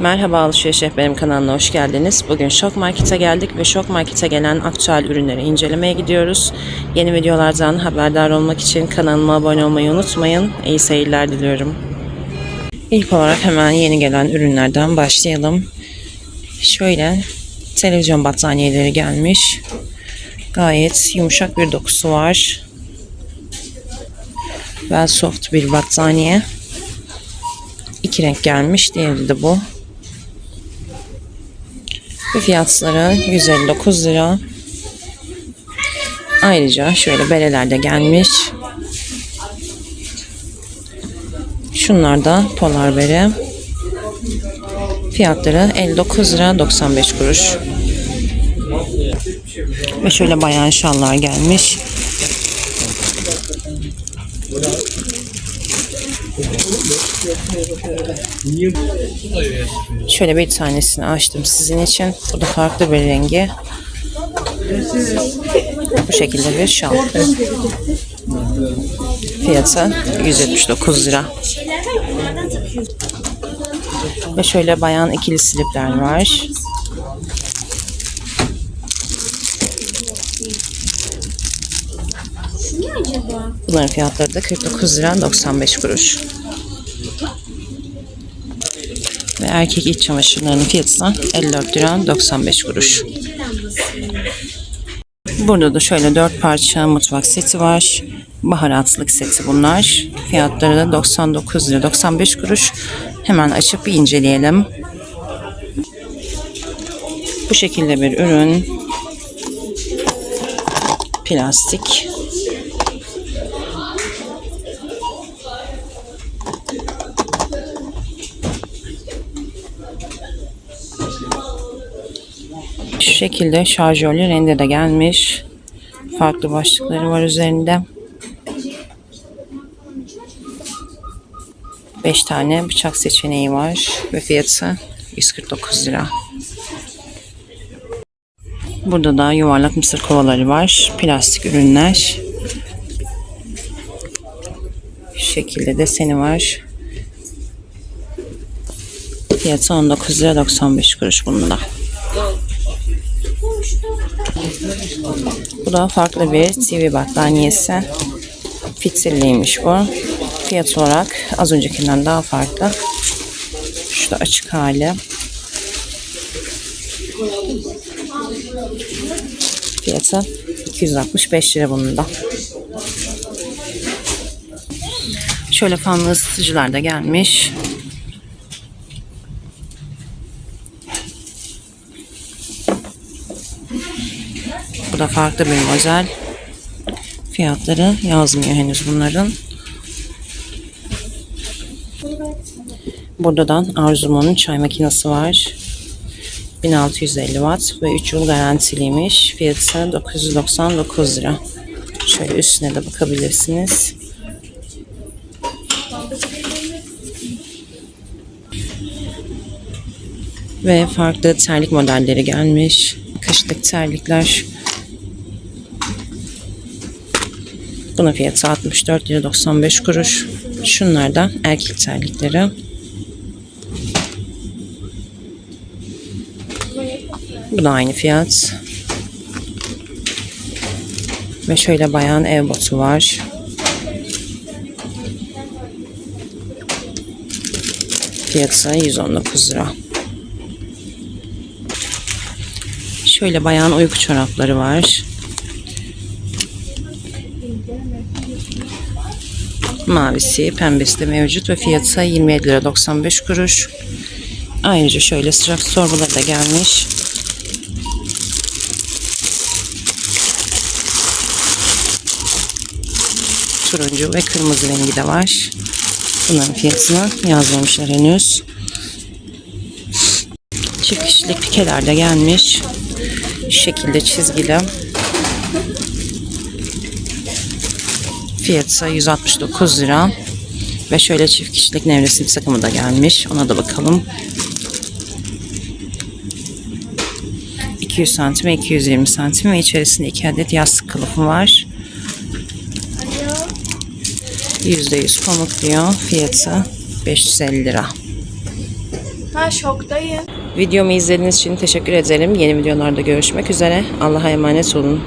Merhaba Alışveriş Rehberim kanalına hoş geldiniz. Bugün Şok Market'e geldik ve Şok Market'e gelen aktüel ürünleri incelemeye gidiyoruz. Yeni videolardan haberdar olmak için kanalıma abone olmayı unutmayın. İyi seyirler diliyorum. İlk olarak hemen yeni gelen ürünlerden başlayalım. Şöyle televizyon battaniyeleri gelmiş. Gayet yumuşak bir dokusu var. Well soft bir battaniye. İki renk gelmiş. Diğeri de bu. Fiyatları 159 lira. Ayrıca şöyle bereler de gelmiş. Şunlar da polar bere. Fiyatları 59 lira 95 kuruş. Ve şöyle bayan şallar gelmiş. Şöyle bir tanesini açtım sizin için. Bu da farklı bir rengi. Bu şekilde bir şal. Fiyatı 179 lira. Ve şöyle bayan ikili slipler var. Bunların fiyatları da 49 lira 95 kuruş. Ve erkek iç çamaşırlarının fiyatı da 54 lira 95 kuruş. Burada da şöyle 4 parça mutfak seti var. Baharatlık seti bunlar. Fiyatları da 99 lira 95 kuruş. Hemen açıp bir inceleyelim. Bu şekilde bir ürün. Plastik. Şekilde şarjörlü rende de gelmiş. Farklı başlıkları var üzerinde. 5 tane bıçak seçeneği var ve fiyatı 149 lira. Burada da yuvarlak mısır kovaları var. Plastik ürünler. Şu şekilde deseni var. Fiyatı 19 lira 95 kuruş bunun da. Bu da farklı bir TV battaniyesi. Fitilliymiş bu. Fiyat olarak az öncekinden daha farklı. Şu da açık hali. Fiyatı 265 lira bunun da. Şöyle fanlı ısıtıcılar da gelmiş. Bu da farklı bir model. Fiyatları yazmıyor henüz bunların. Burada da Arzumo'nun çay makinesi var. 1650 watt ve 3 yıl garantiliymiş. Fiyatı 999 lira. Şöyle üstüne de bakabilirsiniz. Ve farklı terlik modelleri gelmiş. Kışlık terlikler. Bunun fiyatı 64 lira 95 kuruş. Şunlar da erkek terlikleri. Bu da aynı fiyat. Ve şöyle bayan ev botu var. Fiyatı 119 lira. Şöyle bayan uyku çorapları var. Mavisi, pembesi de mevcut ve fiyatı 27 lira 95 kuruş. Ayrıca şöyle sıcak sorbaları da gelmiş. Turuncu ve kırmızı rengi de var. Bunların fiyatını yazmamışlar henüz. Çift kişilik pikeler de gelmiş. Şekilde çizgili. Fiyatı 169 lira. Ve şöyle çift kişilik nevresim takımı da gelmiş. Ona da bakalım. 200 santim ve 220 santim ve içerisinde 2 adet yastık kılıfı var. %100 pamuk diyor. Fiyatı 550 lira. Ha şoktayım. Videomu izlediğiniz için teşekkür ederim. Yeni videolarda görüşmek üzere. Allah'a emanet olun.